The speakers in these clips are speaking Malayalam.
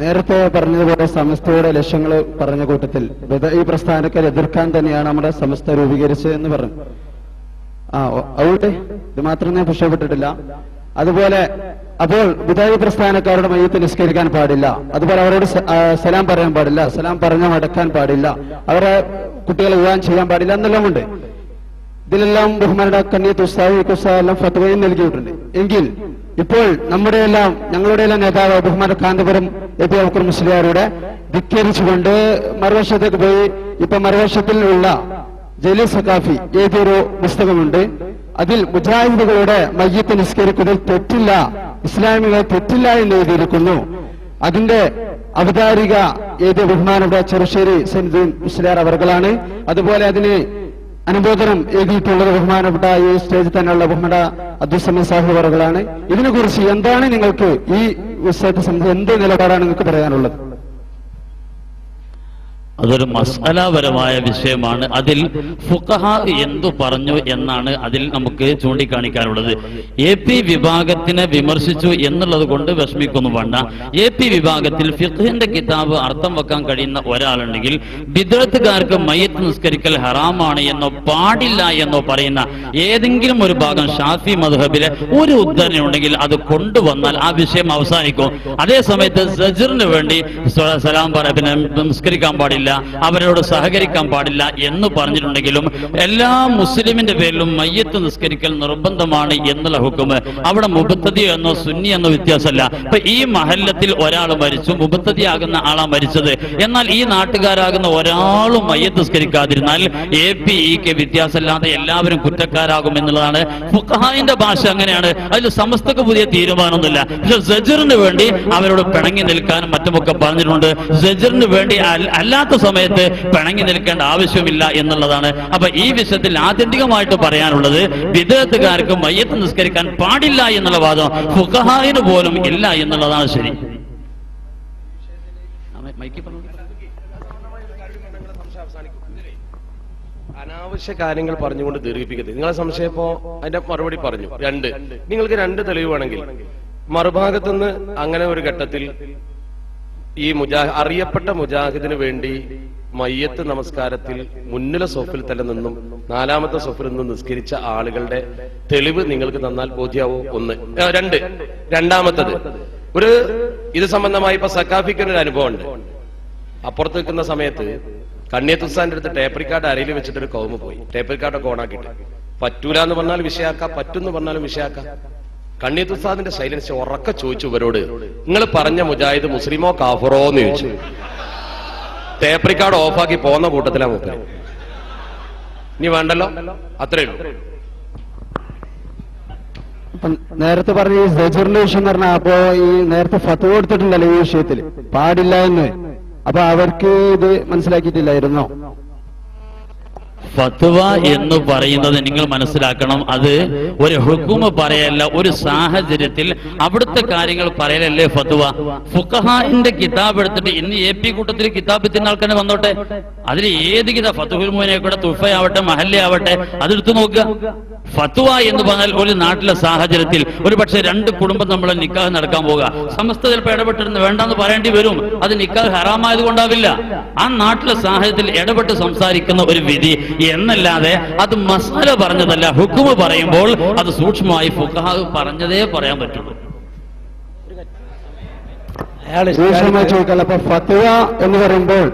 നേരത്തെ പറഞ്ഞതുപോലെ സമസ്തയുടെ ലക്ഷ്യങ്ങൾ പറഞ്ഞ കൂട്ടത്തിൽ ഈ പ്രസ്ഥാനത്തെ എതിർക്കാൻ തന്നെയാണ് നമ്മുടെ സമസ്ത രൂപീകരിച്ചത് എന്ന് പറഞ്ഞു. ആ ഔട്ട് ഇത് മാത്രം ഞാൻ പുഷ്ടപ്പെട്ടിട്ടില്ല അതുപോലെ അപ്പോൾ വിദായി പ്രസ്ഥാനക്കാരുടെ മയ്യത്ത് നിസ്കരിക്കാൻ പാടില്ല. അതുപോലെ അവരോട് സലാം പറയാൻ പാടില്ല. സലാം പറഞ്ഞ മടക്കാൻ പാടില്ല. അവരെ കുട്ടികളെ വിവാഹം ചെയ്യാൻ പാടില്ല എന്നെല്ലാം ഉണ്ട്. ഇതിലെല്ലാം ബഹുമാനയുടെ കണ്ണിയത്ത് ഉസ്താദ് കുസ്താവ് എല്ലാം ഫത്വയും നൽകിയിട്ടുണ്ട്. എങ്കിൽ ഇപ്പോൾ നമ്മുടെ എല്ലാം ഞങ്ങളുടെ എല്ലാം നേതാവ് ബഹുമാന കാന്തപുരം എ പി അബക്കർ മുസ്ലിയാരുടെ ധിക്കരിച്ചുകൊണ്ട് മറുവശത്തേക്ക് പോയി. ഇപ്പൊ മറുവശത്തിലുള്ള ജലീൽ സക്കാഫി ഏതൊരു പുസ്തകമുണ്ട്? അതിൽ മുജാഹിദുകളുടെ മയ്യത്ത് നിസ്കരിക്കുന്നതിൽ തെറ്റില്ല. ഇസ്ലാമികൾ തെറ്റില്ല എന്ന് എഴുതിയിരിക്കുന്നു. അതിന്റെ അവതാരിക ഏത് ബഹുമാനുടെ ചെറുശ്ശേരി സനിദുൻ മുസ്ലിയാർ അവർകളാണ് അതുപോലെ അതിന് അനുബോധനം എഴുതിയിട്ടുള്ളത് ബഹുമാനപ്പെട്ട ഈ സ്റ്റേജിൽ തന്നെയുള്ള ബഹുമാന അബ്ദുസമൻ സാഹിബ് അവർകളാണ് ഇതിനെക്കുറിച്ച് എന്താണ് നിങ്ങൾക്ക് ഈ വിഷയത്തെ സംബന്ധിച്ച് എന്ത് നിലപാടാണ് നിങ്ങൾക്ക് പറയാനുള്ളത്? അതൊരു മസാലാപരമായ വിഷയമാണ്. അതിൽ ഫുഖഹ എന്തു പറഞ്ഞു എന്നാണ് അതിൽ നമുക്ക് ചൂണ്ടിക്കാണിക്കാനുള്ളത്. എ പി വിഭാഗത്തിനെ വിമർശിച്ചു എന്നുള്ളത് കൊണ്ട് വിഷമിക്കൊന്നും വേണ്ട. എ പി വിഭാഗത്തിൽ ഫിഖിന്റെ കിതാബ് അർത്ഥം വെക്കാൻ കഴിയുന്ന ഒരാളുണ്ടെങ്കിൽ ബിദ്രത്തുകാർക്ക് മയ്യത്ത് നിസ്കരിക്കൽ ഹറാമാണ് എന്നോ പാടില്ല എന്നോ പറയുന്ന ഏതെങ്കിലും ഒരു ഭാഗം ഷാഫി മധുഹബിലെ ഒരു ഉദ്ധരണി ഉണ്ടെങ്കിൽ അത് കൊണ്ടുവന്നാൽ ആ വിഷയം അവസാനിക്കും. അതേ സമയത്ത് സജറിന് വേണ്ടി സലാം പിന്നെ നിസ്കരിക്കാൻ പാടില്ല. അവരോട് സഹകരിക്കാൻ പാടില്ല എന്ന് പറഞ്ഞിട്ടുണ്ടെങ്കിലും എല്ലാ മുസ്ലിമിന്റെ പേരിലും മയ്യത്ത് നിസ്കരിക്കൽ നിർബന്ധമാണ് എന്നുള്ള ഹുക്കുമ് അവിടെ മുബത്തതി എന്നോ സുന്നി എന്നോ വ്യത്യാസമല്ല. അപ്പൊ ഈ മഹല്ലത്തിൽ ഒരാൾ മരിച്ചു മുബത്തതിയാകുന്ന ആളാ മരിച്ചത്. എന്നാൽ ഈ നാട്ടുകാരാകുന്ന ഒരാളും മയ്യത്ത് നിസ്കരിക്കാതിരുന്നാൽ എ പി ഇ കെ വ്യത്യാസമില്ലാതെ എല്ലാവരും കുറ്റക്കാരാകും എന്നുള്ളതാണ്. ഫുഖഹായിന്റെ ഭാഷ അങ്ങനെയാണ്. അതിൽ സമസ്തക്ക് പുതിയ തീരുമാനമൊന്നുമില്ല. പക്ഷെ സജറിന് വേണ്ടി അവരോട് പിണങ്ങി നിൽക്കാനും മറ്റുമൊക്കെ പറഞ്ഞിട്ടുണ്ട്. സജറിന് വേണ്ടി അല്ലാത്ത സമയത്ത് പിണങ്ങി നിൽക്കേണ്ട ആവശ്യമില്ല എന്നുള്ളതാണ്. അപ്പൊ ഈ വിഷയത്തിൽ ആത്യന്തികമായിട്ട് പറയാനുള്ളത് വിദേഹത്തുകാർക്ക് മയ്യത്ത് നിസ്കരിക്കാൻ പാടില്ല എന്നുള്ള വാദം ഫുഖഹായിന് പോലും ഇല്ല എന്നുള്ളതാണ് ശരി. അനാവശ്യ കാര്യങ്ങൾ പറഞ്ഞുകൊണ്ട് ദീർഘിപ്പിക്കരുത്. നിങ്ങളെ സംശയം ഇപ്പോ അതിന്റെ മറുപടി പറഞ്ഞു. രണ്ട്. നിങ്ങൾക്ക് രണ്ട് തെളിവ് വേണമെങ്കിൽ. മറുഭാഗത്തുനിന്ന് അങ്ങനെ ഒരു ഘട്ടത്തിൽ ഈ മുജാ അറിയപ്പെട്ട മുജാഹിദിന് വേണ്ടി മയ്യത്ത് നമസ്കാരത്തിൽ മുന്നിലെ സോഫിൽ തന്നെ നിന്നും നാലാമത്തെ സോഫിൽ നിന്നും നിസ്കരിച്ച ആളുകളുടെ തെളിവ് നിങ്ങൾക്ക് തന്നാൽ ബോധ്യാവോ? ഒന്ന്. രണ്ട്. രണ്ടാമത്തത്. ഒരു ഇത് സംബന്ധമായി ഇപ്പൊ സക്കാഫിക്ക് ഒരു അനുഭവമുണ്ട്. അപ്പുറത്ത് നിൽക്കുന്ന സമയത്ത് കണ്ണിയത്തുസാന്റെ അടുത്ത് ടേപ്പ് റിക്കാർഡ് അരയിൽ വെച്ചിട്ട് ഒരു കൗമ പോയി. ടേപ്പ് റിക്കാർഡൊക്കെ ഓണാക്കിയിട്ട്. പറ്റൂല എന്ന് പറഞ്ഞാൽ വിഷയാക്കാം പറ്റുന്നു പറഞ്ഞാലും വിഷയാക്കാം. കണ്ണിയത്തുസാദിന്റെ സൈലൻസ് ഉറക്കെ ചോദിച്ചു ഇവരോട്. നിങ്ങൾ പറഞ്ഞ മുജാഹിദ് മുസ്ലിമോ കാഫറോ എന്ന് ചോദിച്ചു. റിക്കാർഡ് ഓഫാക്കി പോകുന്ന കൂട്ടത്തിലാ മൂപ്പര്. ഇനി വേണ്ടല്ലോ? അത്രേ നേരത്തെ പറഞ്ഞ ഈ സജറിന്റെ വിഷയം എന്ന് പറഞ്ഞാൽ അപ്പോ ഈ നേരത്തെ ഫത്ത് കൊടുത്തിട്ടുണ്ടല്ലോ ഈ വിഷയത്തിൽ പാടില്ല എന്ന്. അപ്പൊ അവർക്ക് ഇത് മനസ്സിലാക്കിയിട്ടില്ലായിരുന്നോ? ഫത്വ എന്ന് പറയുന്നത് നിങ്ങൾ മനസ്സിലാക്കണം. അത് ഒരു ഹുക്കുമ പറയല്ല ഒരു സാഹചര്യത്തിൽ അവിടുത്തെ കാര്യങ്ങൾ പറയലല്ലേ ഫത്വ? ഫുഖഹാന്റെ കിതാബ് എടുത്തിട്ട് ഇന്ന് എ പി കൂട്ടത്തിൽ കിതാബ് തിന്ന ആൾക്കാരെ വന്നോട്ടെ? അതിൽ ഏത് കിതാബ് ഫത്തുഹുൽ മോനെ കൂടെ തുഫയാവട്ടെ മഹല്ലെ ആവട്ടെ അതെടുത്തു നോക്കുക. ഫത്വ എന്ന് പറഞ്ഞാൽ ഒരു നാട്ടിലെ സാഹചര്യത്തിൽ ഒരു പക്ഷെ രണ്ട് കുടുംബം നമ്മൾ നിക്കാഹ് നടക്കാൻ പോകുക സമസ്ത ചിലപ്പോൾ ഇടപെട്ടിരുന്ന് വേണ്ടെന്ന് പറയേണ്ടി വരും. അത് നിക്കാഹ് ഹറാമായത് കൊണ്ടാവില്ല. ആ നാട്ടിലെ സാഹചര്യത്തിൽ ഇടപെട്ട് സംസാരിക്കുന്ന ഒരു വിധി എന്നല്ലാതെ അത് മസാല പറഞ്ഞതല്ല ഹുക്കുമ പറയുമ്പോൾ അത് സൂക്ഷ്മമായി ഫുഖഹാവ് പറഞ്ഞതേ പറയാൻ പറ്റുള്ളൂ. അപ്പൊ ഫത്വ എന്ന് പറയുമ്പോൾ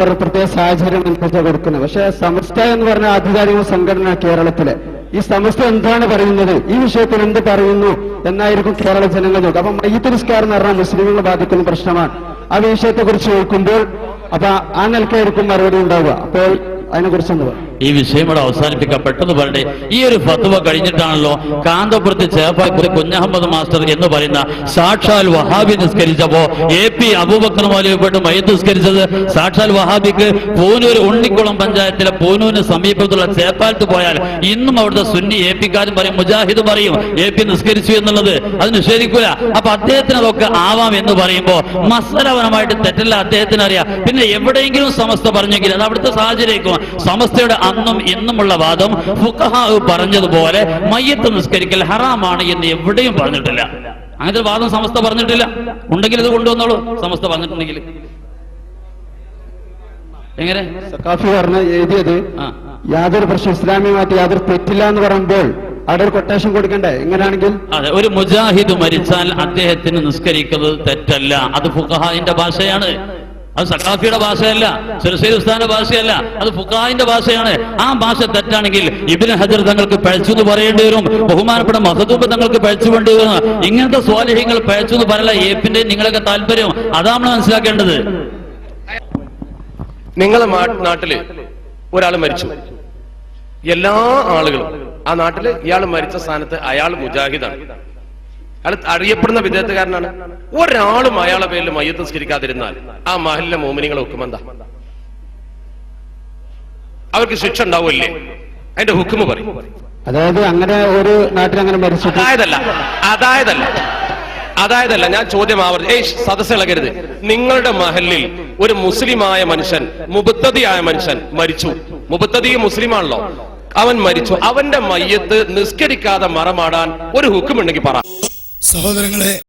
പറഞ്ഞ പ്രത്യേക സാഹചര്യം അനുസരിച്ച് കൊടുക്കുന്നത്. പക്ഷെ സമസ്ത എന്ന് പറഞ്ഞ ആധികാരിക സംഘടന കേരളത്തിലെ ഈ സമസ്ത എന്താണ് പറയുന്നത്? ഈ വിഷയത്തിൽ എന്ത് പറയുന്നു? എന്നായിരിക്കും കേരള ജനങ്ങൾ നോക്കുക. അപ്പൊ മയ്യത്ത് നിസ്കാരം എന്ന് പറഞ്ഞാൽ മുസ്ലിങ്ങളെ ബാധിക്കുന്ന പ്രശ്നമാണ്. ആ വിഷയത്തെ കുറിച്ച് ചോദിക്കുമ്പോൾ അപ്പൊ ആ നിലക്കായിരിക്കും മറുപടി ഉണ്ടാവുക. അപ്പോൾ അതിനെ കുറിച്ച് പറയും ഈ വിഷയം ഇവിടെ അവസാനിപ്പിക്കാം പെട്ടെന്ന് പറയട്ടെ. ഈ ഒരു ഫത്വ കഴിഞ്ഞിട്ടാണല്ലോ കാന്തപുരത്ത് ചേപ്പാക്കുറി കുഞ്ഞഹമ്മദ് മാസ്റ്റർ എന്ന് പറയുന്ന സാക്ഷാൽ വഹാബി നിസ്കരിച്ചപ്പോ എ പി അബൂബക്കർ മൗലവിപ്പെട്ട് മയ്യത്ത് നിസ്കരിച്ചത്. സാക്ഷാൽ വഹാബിക്ക് പൂനൂർ ഉണ്ണിക്കുളം പഞ്ചായത്തിലെ പൂനൂരിന് സമീപത്തുള്ള ചേപ്പാലത്ത് പോയാൽ ഇന്നും അവിടുത്തെ സുന്നി എ പിക്കാരും പറയും മുജാഹിദ് പറയും എ പി നിസ്കരിച്ചു എന്നുള്ളത്. അത് നിഷേധിക്കൂല അപ്പൊ അദ്ദേഹത്തിന് അതൊക്കെ ആവാം എന്ന് പറയുമ്പോ മസലപരമായിട്ട് തെറ്റല്ല അദ്ദേഹത്തിന് അറിയാം. പിന്നെ എവിടെയെങ്കിലും സമസ്ത പറഞ്ഞെങ്കിൽ അത് അവിടുത്തെ സാഹചര്യം സമസ്തയുടെ അന്നും എന്നുമുള്ള വാദം ഫുഖഹാവ് പറഞ്ഞതുപോലെ മയ്യത്ത് നിസ്കരിക്കൽ ഹറാമാണ് എന്ന് എവിടെയും പറഞ്ഞിട്ടില്ല. അങ്ങനത്തെ ഒരു വാദം സമസ്ത പറഞ്ഞിട്ടില്ല. ഉണ്ടെങ്കിൽ ഇത് കൊണ്ടുവന്നോളൂ. സമസ്ത പറഞ്ഞിട്ടുണ്ടെങ്കിൽ. എങ്ങനെ? സക്കാഫി പറഞ്ഞ എഴുതിയത് യാതൊരു പ്രശ്നം ഇസ്ലാമികമായിട്ട് യാതൊരു തെറ്റില്ല എന്ന് പറയുമ്പോൾ അവിടെ ഒരു കൊട്ടേഷൻ കൊടുക്കണ്ടേ? എങ്ങനെയാണെങ്കിൽ? അതെ ഒരു മുജാഹിദ് മരിച്ചാൽ അദ്ദേഹത്തിന് നിസ്കരിക്കുന്നത് തെറ്റല്ല. അത് ഫുഖഹാന്റെ ഭാഷയാണ്. അത് സഖാഫിയുടെ ഭാഷയല്ല സുരസൈൽ ഉസ്താന്റെ ഭാഷയല്ല അത് ഫുഖഹാന്റെ ഭാഷയാണ്. ആ ഭാഷ തെറ്റാണെങ്കിൽ ഇബിന് ഹജർ തങ്ങൾക്ക് പഴച്ചു എന്ന് പറയേണ്ടി വരും ബഹുമാനപ്പെട്ട മഹദൂബ് തങ്ങൾക്ക് പഴച്ചു വേണ്ടി വരും. ഇങ്ങനത്തെ സ്വാലിഹ്യങ്ങൾ പഴച്ചു എന്ന് പറയല ഏപ്പിന്റെ നിങ്ങളൊക്കെ താല്പര്യം. അതാണ് മനസ്സിലാക്കേണ്ടത്. നിങ്ങളെ നാട്ടിൽ ഒരാൾ മരിച്ചു. എല്ലാ ആളുകളും ആ നാട്ടിൽ ഇയാൾ മരിച്ച സ്ഥാനത്ത് അയാൾ മുജാഹിദാണ്. അയാൾ അറിയപ്പെടുന്ന വിദേഹത്തുകാരനാണ് ഒരാളും അയാളെ പേരിൽ മയ്യത്ത് നിസ്കരിക്കാതിരുന്നാൽ ആ മഹലിലെ മോമിനികളെ ഹുക്കുമെന്താ അവർക്ക് ശിക്ഷ ഉണ്ടാവില്ലേ അതിന്റെ ഹുക്കുമ് പറയും. അതായത് അങ്ങനെ ഒരു നാട്ടിൽ അങ്ങനെ മരിച്ചു അതായതല്ല അതായതല്ല അതായതല്ല ഞാൻ ചോദ്യം ആവർത്തി ഏയ് സദസ് ഇളകരുത്. നിങ്ങളുടെ മഹലിൽ ഒരു മുസ്ലിമായ മനുഷ്യൻ മുബത്തതിയായ മനുഷ്യൻ മരിച്ചു. മുബത്തതി മുസ്ലിമാണല്ലോ. അവൻ മരിച്ചു. അവന്റെ മയ്യത്ത് നിസ്കരിക്കാതെ മറമാടാൻ ഒരു ഹുക്കുമുണ്ടെങ്കിൽ പറ. സഹോദരങ്ങളെ